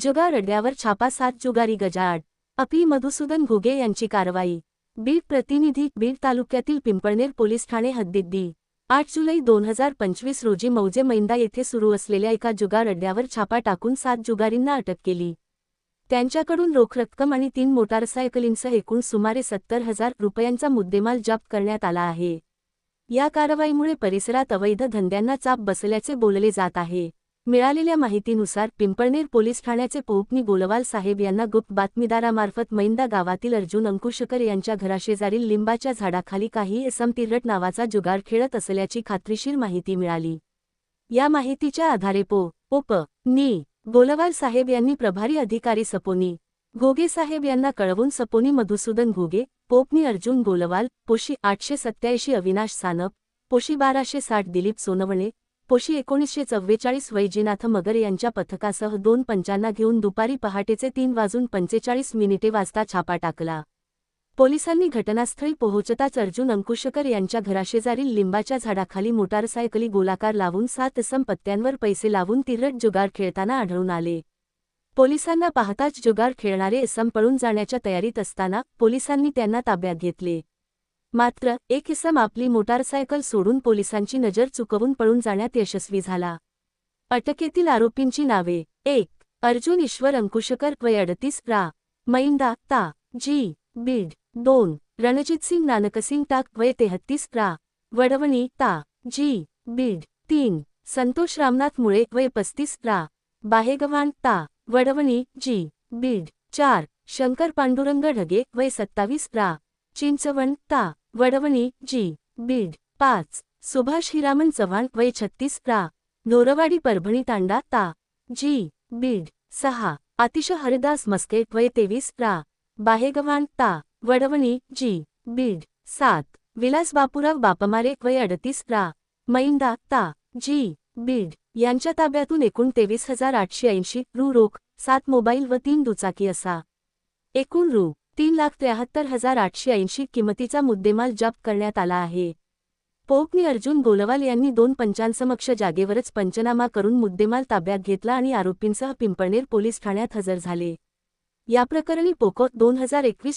जुगार अड्ड्यावर छापा सात जुगारी गजाआड. अपी मधुसूदन घुगे यांची कारवाई. बीड प्रतिनिधी बीड तालुक्यातील पिंपळनेर पोलीस ठाणे हद्दीत दी आठ जुलै दोन हजार पंचवीस रोजी मौजे मैंदा येथे सुरू असलेल्या एका जुगार अड्ड्यावर छापा टाकून सात जुगारींना अटक केली. त्यांच्याकडून रोख रक्कम आणि तीन मोटारसायकलींसह एकूण सुमारे सत्तर हजार रुपयांचा मुद्देमाल जप्त करण्यात आला आहे. या कारवाईमुळे परिसरात अवैध धंद्यांना चाप बसल्याचे बोलले जात आहे. मिळालेल्या माहितीनुसार पिंपळनेर पोलीस ठाण्याचे पोपनी गोलवाल साहेब यांना गुप्त बातमीदारामार्फत मैंदा गावातील अर्जुन अंकुशकर यांच्या घराशेजारील लिंबाच्या झाडाखाली काही एसम तिरट नावाचा जुगार खेळत असल्याची खात्रीशीर माहिती मिळाली. या माहितीच्या आधारे पो पोप नी गोलवाल साहेब यांनी प्रभारी अधिकारी सपोनी घोगे साहेब यांना कळवून सपोनी मधुसूदन घोगे पोपनी अर्जुन गोलवाल पोशी आठशे सत्याऐंशी अविनाश सानप पोशी बाराशे साठ दिलीप सोनवणे पोशी एकोणीसशे चव्वेचाळीस वैजीनाथ मगर यांच्या पथकासह दोन पंचांना घेऊन दुपारी पहाटेचे तीन वाजून पंचेचाळीस मिनिटे वाजता छापा टाकला. पोलिसांनी घटनास्थळी पोहोचताच अर्जुन अंकुशकर यांच्या घराशेजारील लिंबाच्या झाडाखाली मोटारसायकली गोलाकार लावून सात संपत्त्यांवर पैसे लावून तिरट जुगार खेळताना आढळून आले. पोलिसांना पाहताच जुगार खेळणारे संपळून पळून जाण्याच्या तयारीत असताना पोलिसांनी त्यांना ताब्यात घेतले. मात्र एक इसम आपली मोटारसायकल सोडून पोलिसांची नजर चुकवून पळून जाण्यात यशस्वी झाला. अटकेतील आरोपींची नावे. एक अर्जुन ईश्वर अंकुशकर वय अडतीस रा. मैंदा ता. जी. बीड. दोन रणजितसिंग नानकसिंग टाक वय तेहत्तीस रा. वडवणी ता. जी. बीड. तीन संतोष रामनाथ मुळे वय पस्तीस रा. बाहेगव्हाण ता. वडवणी जी. बीड. चार शंकर पांडुरंग ढगे वय सत्तावीस रा. चिंचवण ता. वडवणी जी बीड पाच सुभाष हिरामन चव्हाण वय छत्तीस रा नोरवाडी परभणी तांडा ता जी बीड सहा अतिश हरिदास मस्के वय तेवीस रा बाहेगव्हाण ता वडवणी जी बीड सात विलास बापूराव बापमारे वय अडतीस रा मैंदा ता जी बीड यांच्या ताब्यातून एकूण तेवीस हजार आठशे ऐंशी रु रोख सात मोबाईल व तीन दुचाकी असा. एकूण रू तीन लाख त्र्याहत्तर हजार आठशे ऐंशी किमतीचा मुद्देमाल जप्त करण्यात आला आहे. पोपनी अर्जुन गोलवाल यांनी दोन पंचांसमक्ष जागेवरच पंचनामा करून मुद्देमाल ताब्यात घेतला आणि आरोपींसह पिंपळनेर पोलीस ठाण्यात हजर झाले. या प्रकरणी पोको दोन हजार एकवीस